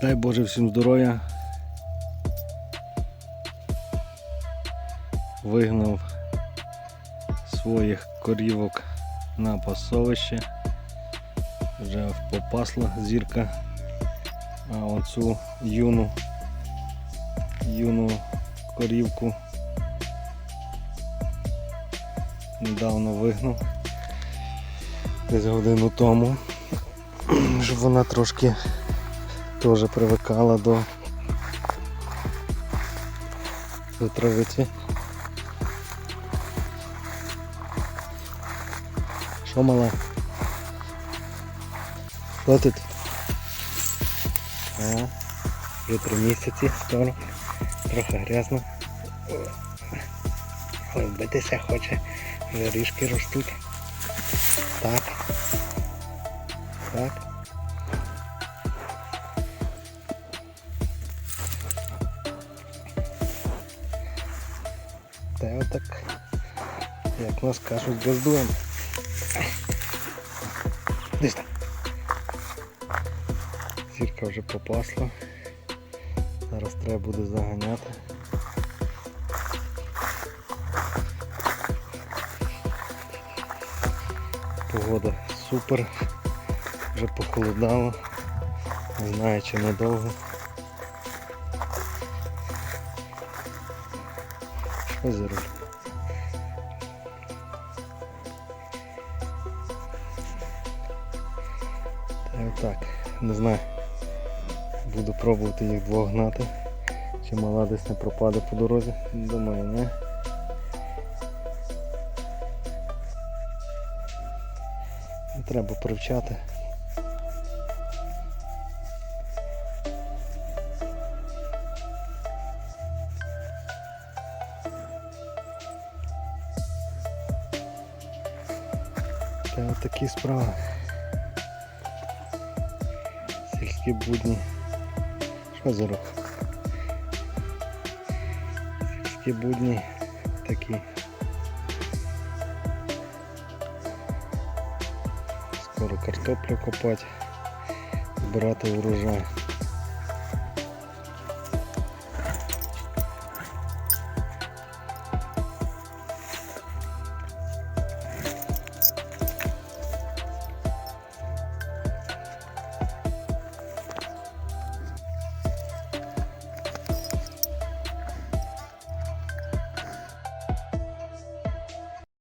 Дай Боже всім здоров'я. Вигнав своїх корівок на пасовище. Вже попасла зірка. А оцю юну, юну корівку недавно вигнав. Десь годину тому. Щоб вона трошки теж привикала до, до травиці. Що мала? Що тут? А, вже три місяці скоро. Трохи грязно. Але вбитися хоче. Вже ріжки ростуть. Так. Так. Та отак, як нас кажуть, газдуємо. Десь там. Зірка вже попасла. Зараз треба буде заганяти. Погода супер, вже похолодало, не знаю чи надовго. Що за руль? Та й отак, не знаю. Буду пробувати їх двох гнати. Чи мала десь не пропаде по дорозі. Думаю, не. Треба привчати. Та от такі справи. Сільські будні. Що за рух? Сільські будні такі. Скоро картоплю копати, збирати урожай.